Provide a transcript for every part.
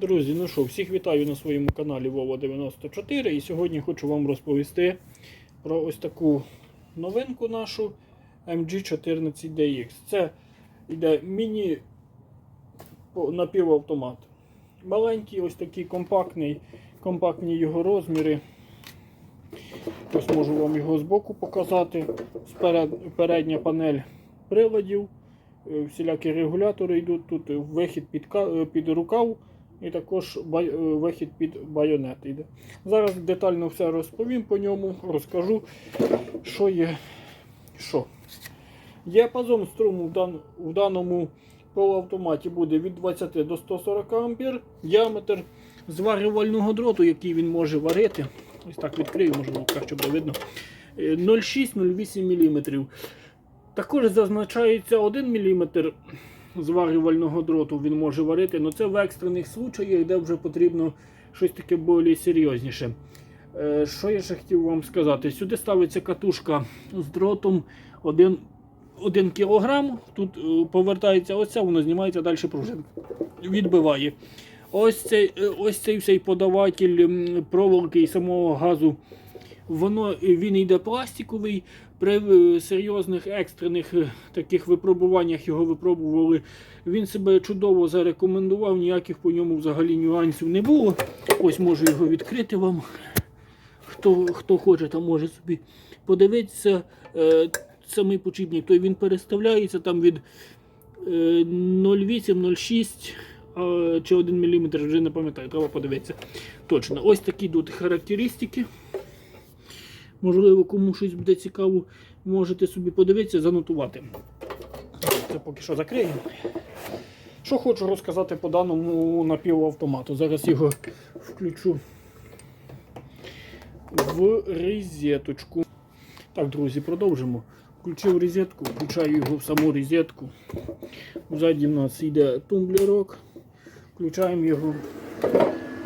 Друзі, ну що, всіх вітаю на своєму каналі Вова94 і сьогодні хочу вам розповісти про ось таку новинку нашу MG14DX. Це йде міні-напівавтомат. Маленький, ось такий компактний, компактні його розміри. Ось можу вам його збоку показати. Передня панель приладів, е, всілякі регулятори йдуть. Тут вихід під, е, під рукав і також е, вихід під байонет йде. Зараз детально все розповім по ньому, розкажу, що є що. Діапазон струму в, дан, в даному полуавтоматі буде від 20 до 140 А. Діаметр зварювального дроту, який він може варити. Ось так відкрию, можливо, краще буде видно. е, 0,6-0,8 мм. Також зазначається 1 мм зварювального дроту він може варити, але це в екстрених случаях, де вже потрібно щось таке більш серйозніше. Е, Що я ще хотів вам сказати? Сюди ставиться катушка з дротом 1, 1 кг. Тут е, повертається оця, воно знімається далі пружинка. Відбиває. Ось цей, е, ось цей всей подаватель проволоки і самого газу. Воно, е, він йде пластиковий. При е, серйозних екстрених е, таких випробуваннях його випробували. Він себе чудово зарекомендував, ніяких по ньому взагалі нюансів не було. Ось можу його відкрити вам. Хто, хто хоче, там може собі подивитися. Самий почібник, той він переставляється там від е, 0,8-0,6 е, чи 1 мм, вже не пам'ятаю, треба подивитися. Точно. Ось такі тут характеристики. Можливо, кому щось буде цікаво, можете собі подивитися, занотувати. Це поки що закриємо. Що хочу розказати по даному напівавтомату. Зараз його включу в розеточку. Так, друзі, продовжимо. Включив розетку, включаю його в саму розетку. Ззаді в нас йде тумблерок. Включаємо його.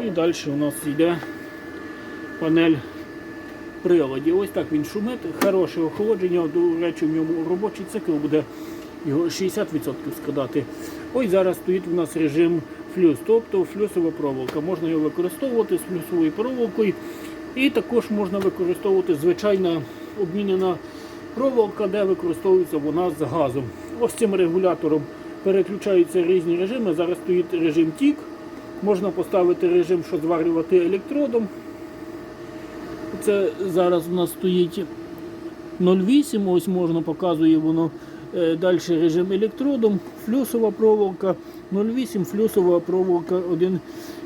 І далі у нас йде панель приладів. Ось так він шумить. Хороше охолодження. До речі, в ньому робочий цикл буде його 60% складати. Ось зараз стоїть у нас режим флюс, тобто флюсова проволока. Можна його використовувати з флюсовою проволокою. І також можна використовувати звичайна обмінена проволока, де використовується вона з газом. Ось цим регулятором переключаються різні режими. Зараз стоїть режим тік. Можна поставити режим, що зварювати електродом. Це зараз у нас стоїть 0,8, ось можна показує воно. Е, Далі режим електродом, флюсова проволока 0,8, флюсова проволока 1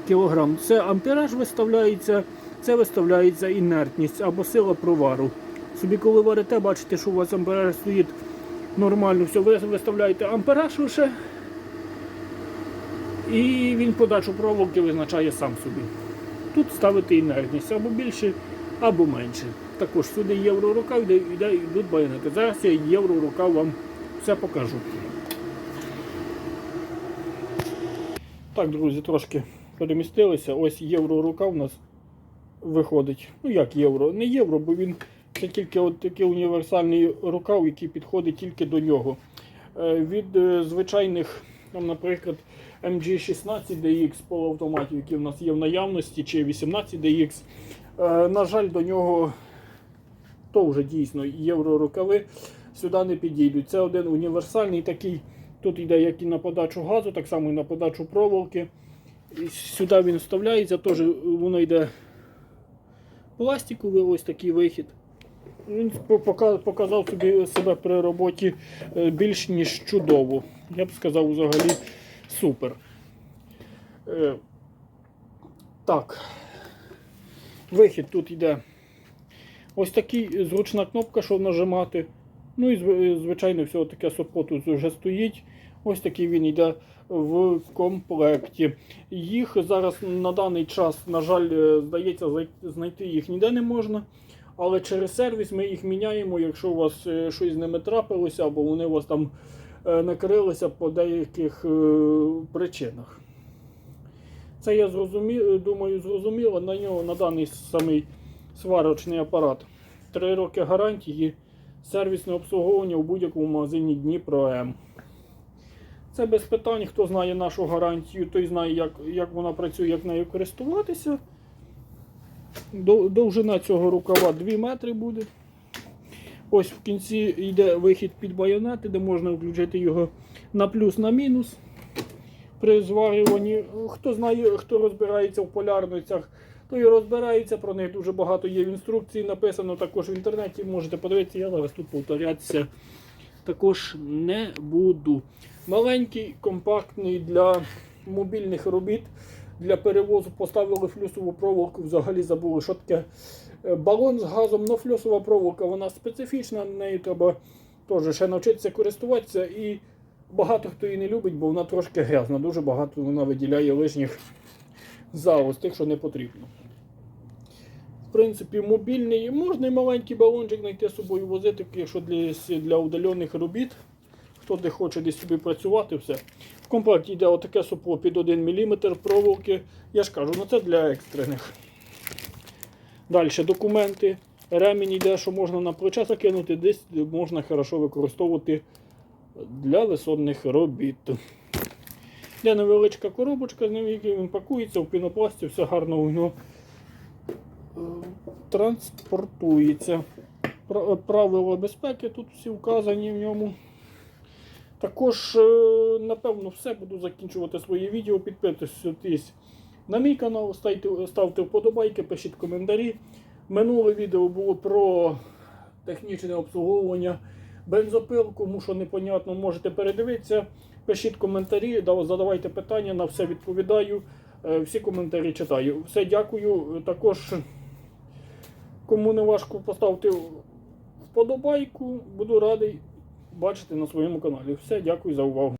кг. Це ампераж виставляється, це виставляється інертність або сила провару. Собі, коли варите, бачите, що у вас ампераж стоїть нормально, все, ви виставляєте ампераж лише. І він подачу проволоки визначає сам собі. Тут ставити інертність або більше, або менше. Також сюди євро-рукав, йде, йде, йдуть байонети. Зараз я євро-рукав вам все покажу. Так, друзі, трошки перемістилися. Ось євро-рукав у нас виходить. Ну як євро? Не євро, бо він це тільки от такий універсальний рукав, який підходить тільки до нього. Е, Від е, звичайних, там, наприклад, MG16DX полуавтоматів, які в нас є в наявності, чи 18DX, е, на жаль, до нього то вже дійсно євро-рукави сюди не підійдуть. Це один універсальний такий. Тут йде як і на подачу газу, так само і на подачу проволоки. Сюди він вставляється, теж воно йде пластиковий ось такий вихід. Він показав собі себе при роботі е, більш ніж чудово. Я б сказав, взагалі супер. Е, Так. Вихід тут йде ось такий зручна кнопка, щоб нажимати. Ну і звичайно, все таке сопо тут вже стоїть. Ось такий він йде в комплекті. Їх зараз на даний час, на жаль, е, здається, знайти їх ніде не можна. Але через сервіс ми їх міняємо, якщо у вас е, щось з ними трапилося, або вони у вас там е, накрилися по деяких е, причинах. Це я зрозумів, думаю, зрозуміло. На нього на даний самий сварочний апарат. Три роки гарантії, сервісне обслуговування у будь-якому магазині Дніпро М. Це без питань. Хто знає нашу гарантію, той знає, як, як вона працює, як нею користуватися. Довжина цього рукава 2 метри буде. Ось в кінці йде вихід під байонети, де можна включити його на плюс, на мінус при зварюванні. Хто знає, хто розбирається в полярницях, той розбирається. Про них дуже багато є в інструкції. Написано також в інтернеті. Можете подивитися, я зараз тут повторятися також не буду. Маленький, компактний для мобільних робіт. Для перевозу поставили флюсову проволоку, взагалі забули, що таке е, балон з газом, але флюсова проволока вона специфічна, нею треба теж ще навчитися користуватися. І багато хто її не любить, бо вона трошки грязна. Дуже багато вона виділяє лишніх залоз, тих, що не потрібно. В принципі, мобільний, можна і маленький балончик знайти з собою возити, якщо для, для удалених робіт. Хто де хоче десь собі працювати, все. В комплекті йде отаке сопло під 1 мм проволоки. Я ж кажу, ну це для екстрених. Далі документи. Ремінь йде, що можна на плече закинути, десь можна хорошо використовувати для висотних робіт. Є невеличка коробочка, з який він пакується в пінопласті, все гарно воно е, транспортується. Правила безпеки тут всі вказані в ньому. Також, е, напевно, все. Буду закінчувати своє відео. Підписуйтесь на мій канал, ставте, ставте вподобайки, пишіть коментарі. Минуле відео було про технічне обслуговування бензопил. Кому що непонятно, можете передивитися. Пишіть коментарі, задавайте питання, на все відповідаю. Е, Всі коментарі читаю. Все, дякую. Також, кому не важко, поставте вподобайку. Буду радий бачити на своєму каналі. Все, дякую за увагу.